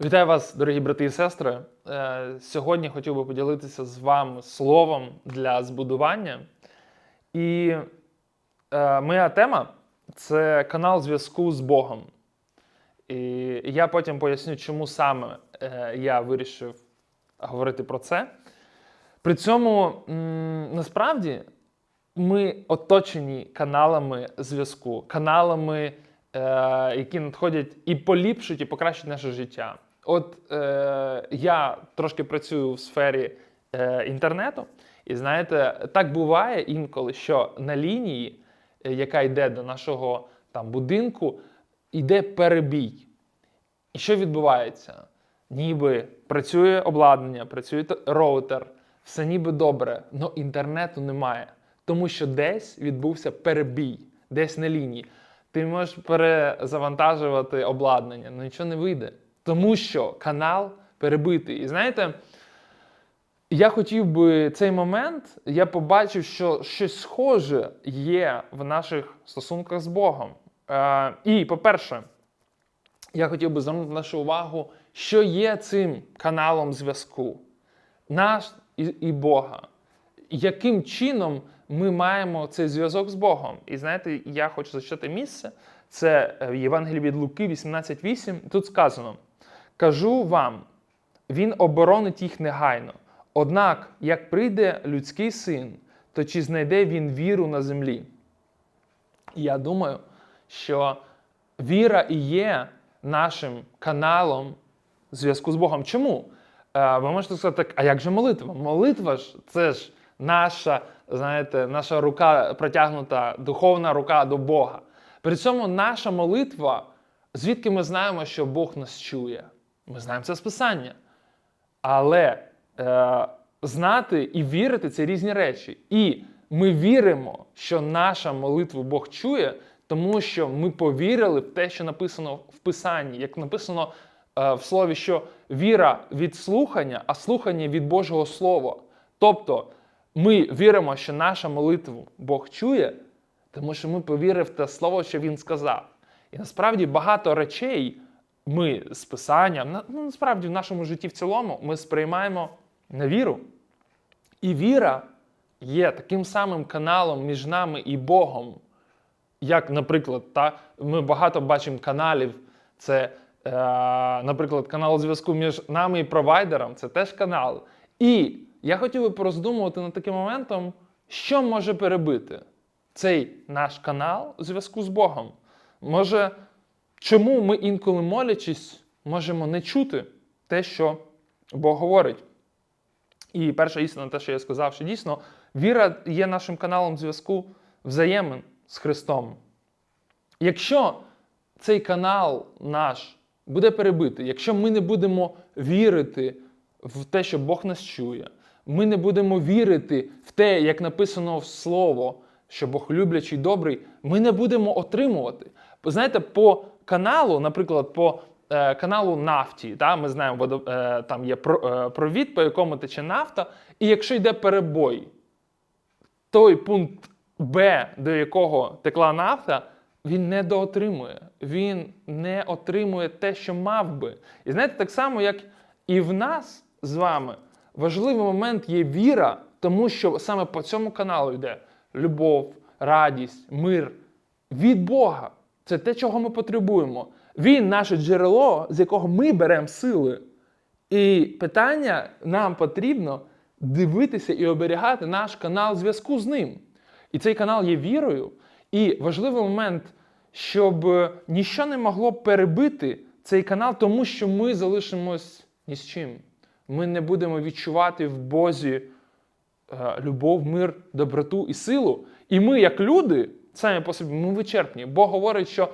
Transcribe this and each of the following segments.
Вітаю вас, дорогі брати і сестри. Е, Сьогодні хотів би поділитися з вами словом для збудування. І е, моя тема це канал зв'язку з Богом. І я потім поясню, чому саме е, я вирішив говорити про це. При цьому насправді ми оточені каналами зв'язку, каналами, які надходять і поліпшують, і покращують наше життя. От е, я трошки працюю в сфері е, інтернету, і знаєте, так буває інколи, що на лінії, е, яка йде до нашого там будинку, йде перебій. І що відбувається? Ніби працює обладнання, працює роутер, все ніби добре, але інтернету немає. Тому що десь відбувся перебій, десь на лінії. Ти можеш перезавантажувати обладнання, але нічого не вийде. Тому що канал перебитий. І знаєте, я хотів би цей момент, я побачив, що щось схоже є в наших стосунках з Богом. Е, і, по-перше, я хотів би звернути нашу увагу, що є цим каналом зв'язку наш і, і Бога. Яким чином ми маємо цей зв'язок з Богом? І знаєте, я хочу зачитати місце. Це е, в Євангелії від Луки 18.8. Тут сказано: кажу вам, він оборонить їх негайно. Однак, як прийде людський син, то чи знайде він віру на землі? Я думаю, що віра і є нашим каналом зв'язку з Богом. Чому? Е, Ви можете сказати, так, а як же молитва? Молитва ж це ж наша, знаєте, наша рука протягнута, духовна рука до Бога. При цьому наша молитва, звідки ми знаємо, що Бог нас чує? Ми знаємо це з Писання. Але е, знати і вірити це різні речі. І ми віримо, що наша молитва Бог чує, тому що ми повірили в те, що написано в Писанні, як написано е, в слові, що віра від слухання, а слухання від Божого Слова. Тобто ми віримо, що наша молитва Бог чує, тому що ми повірили в те слово, що Він сказав. І насправді багато речей ми з писанням, ну, насправді в нашому житті в цілому, ми сприймаємо на віру. І віра є таким самим каналом між нами і Богом. Як, наприклад, та, ми багато бачимо каналів. Це, е, наприклад, канал зв'язку між нами і провайдером це теж канал. І я хотів би пороздумувати над таким моментом, що може перебити цей наш канал зв'язку з Богом. Може, чому ми інколи молячись, можемо не чути те, що Бог говорить. І перша істина, те, що я сказав, що дійсно віра є нашим каналом зв'язку взаємин з Христом. Якщо цей канал наш буде перебитий, якщо ми не будемо вірити в те, що Бог нас чує, ми не будемо вірити в те, як написано в Слово, що Бог люблячий добрий, ми не будемо отримувати. Знаєте, по каналу, наприклад, по е, каналу нафті, та, ми знаємо, е, там є е, провід, по якому тече нафта, і якщо йде перебой, той пункт Б, до якого текла нафта, він не доотримує. Він не отримує те, що мав би. І знаєте, так само, як і в нас з вами, важливий момент є віра, тому що саме по цьому каналу йде любов, радість, мир від Бога. Це те, чого ми потребуємо. Він наше джерело, з якого ми беремо сили. І питання нам потрібно дивитися і оберігати наш канал зв'язку з ним. І цей канал є вірою. І важливий момент, щоб е, ніщо не могло перебити цей канал, тому що ми залишимось ні з чим. Ми не будемо відчувати в Бозі е, любов, мир, доброту і силу. І ми, як люди, самі по собі, ми вичерпні. Бог говорить, що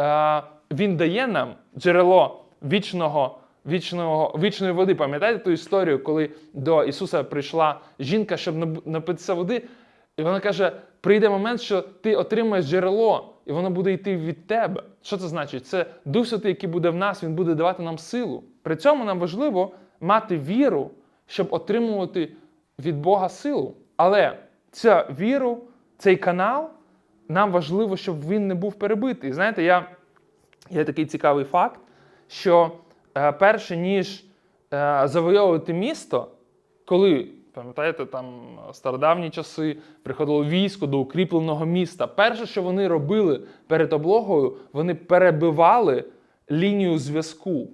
е, Він дає нам джерело вічного, вічного, вічної води. Пам'ятаєте ту історію, коли до Ісуса прийшла жінка, щоб напитися води, і вона каже: прийде момент, що ти отримаєш джерело, і воно буде йти від тебе. Що це значить? Це Дух Святий, який буде в нас, він буде давати нам силу. При цьому нам важливо мати віру, щоб отримувати від Бога силу. Але ця віру, цей канал, нам важливо, щоб він не був перебитий. Знаєте, я, є такий цікавий факт, що е, перше ніж е, завойовувати місто, коли, пам'ятаєте, там стародавні часи приходило військо до укріпленого міста. Перше, що вони робили перед облогою, вони перебивали лінію зв'язку.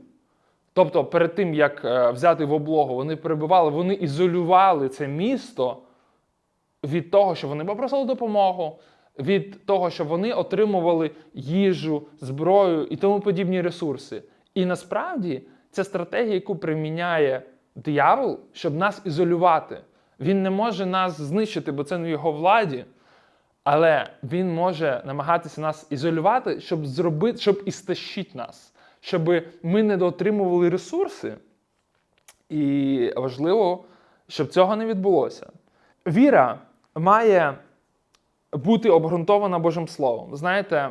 Тобто, перед тим, як е, взяти в облогу, вони перебивали, вони ізолювали це місто від того, що вони попросили допомогу, від того, що вони отримували їжу, зброю і тому подібні ресурси. І насправді це стратегія, яку приміняє диявол, щоб нас ізолювати. Він не може нас знищити, бо це не в його владі. Але він може намагатися нас ізолювати, щоб зробити, щоб істощити нас, щоб ми не доотримували ресурси. І важливо, щоб цього не відбулося. Віра має бути обґрунтована Божим Словом. Знаєте,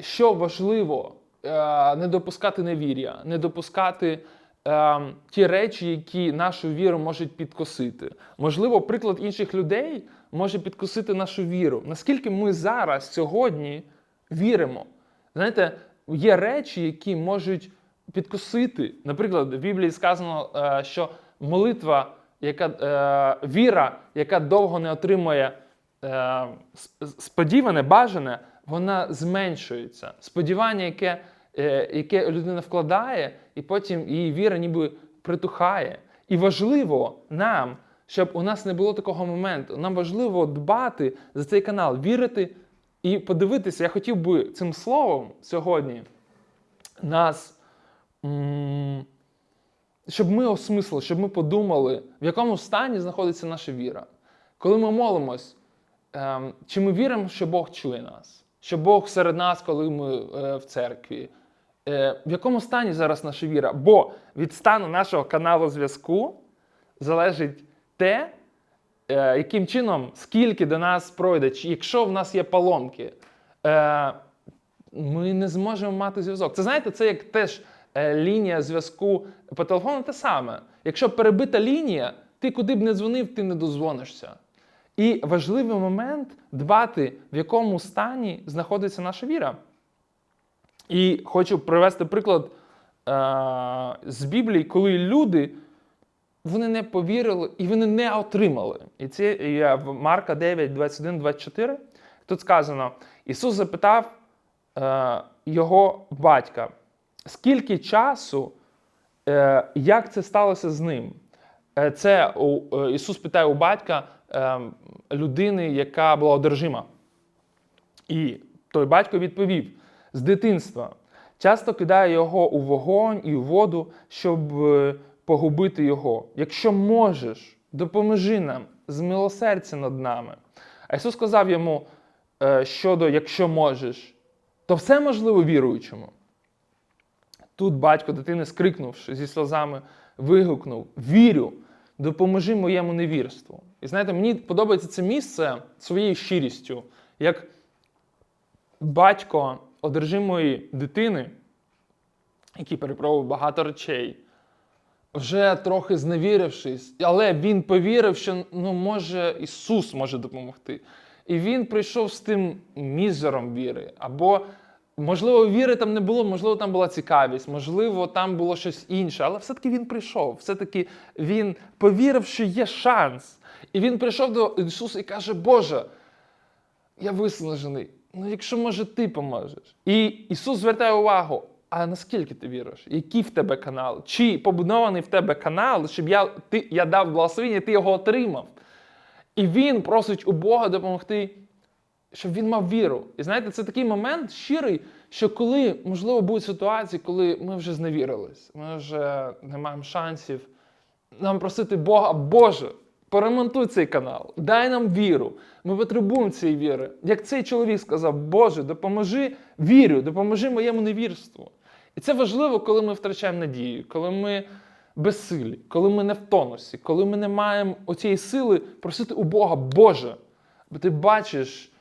що важливо е, не допускати невір'я, не допускати е, ті речі, які нашу віру можуть підкосити. Можливо, приклад інших людей може підкосити нашу віру. Наскільки ми зараз сьогодні віримо? Знаєте, є речі, які можуть підкосити. Наприклад, в Біблії сказано, е, що молитва, яка віра, яка довго не отримує е, сподіване, бажане, вона зменшується. Сподівання, яке, е, яке людина вкладає, і потім її віра ніби притухає. І важливо нам, щоб у нас не було такого моменту. Нам важливо дбати за цей канал, вірити і подивитися. Я хотів би цим словом сьогодні нас. Щоб ми осмислили, щоб ми подумали, в якому стані знаходиться наша віра. Коли ми молимось, чи ми віримо, що Бог чує нас, що Бог серед нас, коли ми е, в церкві. Е, в якому стані зараз наша віра? Бо від стану нашого каналу зв'язку залежить те, е, яким чином, скільки до нас пройде, чи якщо в нас є поломки, ми не зможемо мати зв'язок. Це знаєте, це як теж лінія зв'язку по телефону те саме. Якщо перебита лінія, ти куди б не дзвонив, ти не дозвонишся. І важливий момент дбати, в якому стані знаходиться наша віра. І хочу привести приклад е- з Біблії, коли люди вони не повірили і вони не отримали. І це є в Марка 9, 21, 24. Тут сказано: Ісус запитав е, його батька, скільки часу, е, як це сталося з ним? Е, це е, Ісус питає у батька е, людини, яка була одержима. І той батько відповів: з дитинства часто кидає його у вогонь і у воду, щоб е, погубити його. Якщо можеш, допоможи нам, змилосердя над нами. А Ісус сказав йому щодо якщо можеш, то все можливо віруючому. Тут батько дитини, скрикнувши зі сльозами, вигукнув: Вірю, допоможи моєму невірству. І знаєте, мені подобається це місце своєю щирістю, як батько одержимої дитини, який перепробував багато речей, вже трохи зневірившись, але він повірив, що ну, може Ісус може допомогти. І він прийшов з тим мізером віри. Або, можливо, віри там не було, можливо, там була цікавість, можливо, там було щось інше. Але все-таки він прийшов. Все-таки він повірив, що є шанс. І він прийшов до Ісуса і каже: Боже, я виснажений. Ну, якщо може, ти поможеш. І Ісус звертає увагу. А наскільки ти віриш? Який в тебе канал? Чи побудований в тебе канал, щоб я, ти, я дав благословення, ти його отримав? І він просить у Бога допомогти, щоб він мав віру. І знаєте, це такий момент щирий, що коли, можливо, будуть ситуації, коли ми вже зневірились, ми вже не маємо шансів, нам просити Бога, Боже, поремонтуй цей канал, дай нам віру. Ми потребуємо цієї віри. Як цей чоловік сказав, Боже, допоможи вірю, допоможи моєму невірству. І це важливо, коли ми втрачаємо надію, коли ми безсилі, коли ми не в тонусі, коли ми не маємо оцієї сили просити у Бога, Боже, бо ти бачиш,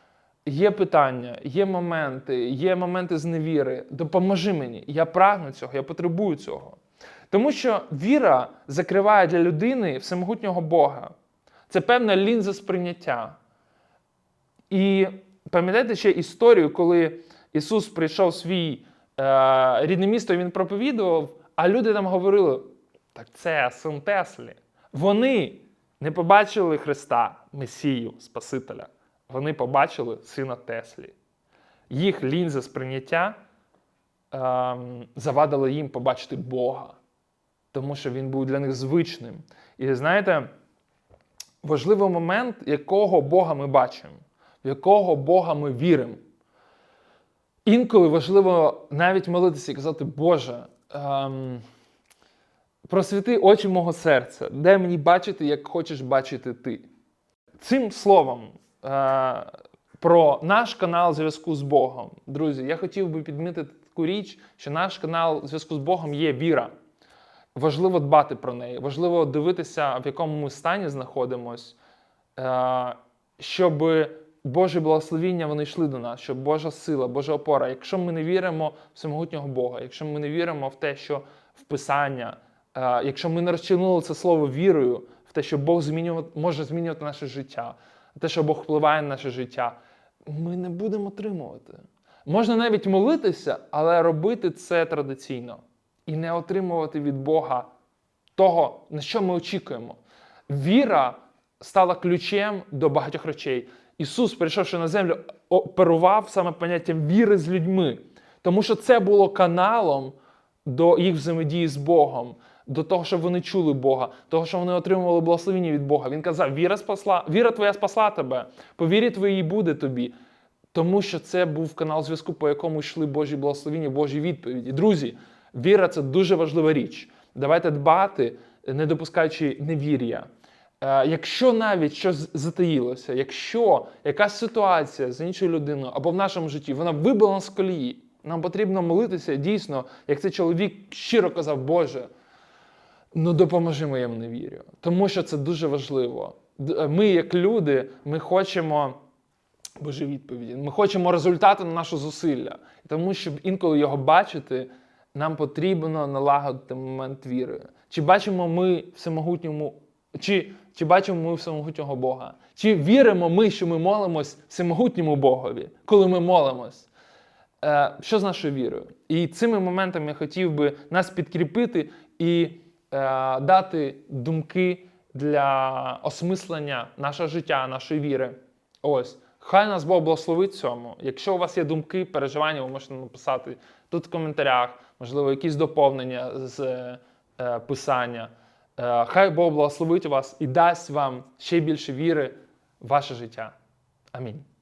є питання, є моменти, є моменти зневіри. Допоможи мені. Я прагну цього, я потребую цього. Тому що віра закриває для людини всемогутнього Бога. Це певна лінза сприйняття. І пам'ятаєте ще історію, коли Ісус прийшов в свій е, рідне місто, він проповідував, А люди там говорили: так це син Теслі. Вони не побачили Христа, Месію, Спасителя. Вони побачили сина Теслі. Їх лінза сприйняття ем, завадила їм побачити Бога, тому що він був для них звичним. І знаєте, важливий момент, якого Бога ми бачимо, в якого Бога ми віримо. Інколи важливо навіть молитися і казати, Боже, ем, просвіти очі мого серця, дай мені бачити, як хочеш бачити ти. Цим словом е, про наш канал зв'язку з Богом. Друзі, я хотів би підмітити таку річ, що наш канал зв'язку з Богом є віра. Важливо дбати про неї, важливо дивитися, в якому ми стані знаходимось, е, щоб Боже благословіння вони йшли до нас, щоб Божа сила, Божа опора. Якщо ми не віримо в всемогутнього Бога, якщо ми не віримо в те, що в Писання, е, якщо ми не розчинили це слово вірою, в те, що Бог змінювати, може змінювати наше життя, те, що Бог впливає на наше життя, ми не будемо отримувати. Можна навіть молитися, але робити це традиційно і не отримувати від Бога того, на що ми очікуємо. Віра стала ключем до багатьох речей. Ісус, прийшовши на землю, оперував саме поняттям віри з людьми, тому що це було каналом до їх взаємодії з Богом, до того, щоб вони чули Бога, того, що вони отримували благословення від Бога. Він казав: Віра спасла, віра твоя спасла тебе, по вірі твоїй буде тобі. Тому що це був канал зв'язку, по якому йшли Божі благословіння, Божі відповіді. Друзі, віра це дуже важлива річ. Давайте дбати, не допускаючи невір'я. Е, Якщо навіть щось затаїлося, якщо якась ситуація з іншою людиною або в нашому житті вона вибила з колії, нам потрібно молитися дійсно, як цей чоловік щиро казав, Боже, ну допоможи моєму невір'ю. Тому що це дуже важливо. Ми, як люди, ми хочемо Божі відповіді. Ми хочемо результати на наше зусилля. Тому, щоб інколи його бачити, нам потрібно налагодити момент віри. Чи бачимо ми всемогутньому, чи, чи бачимо ми всемогутнього Бога? Чи віримо ми, що ми молимось всемогутньому Богові, коли ми молимось? Е, що з нашою вірою? І цими моментами я хотів би нас підкріпити і е, дати думки для осмислення нашого життя, нашої віри. Ось. Хай нас Бог благословить цьому. Якщо у вас є думки, переживання, ви можете написати тут в коментарях, можливо, якісь доповнення з е, писання. Е, хай Бог благословить вас і дасть вам ще більше віри в ваше життя. Амінь.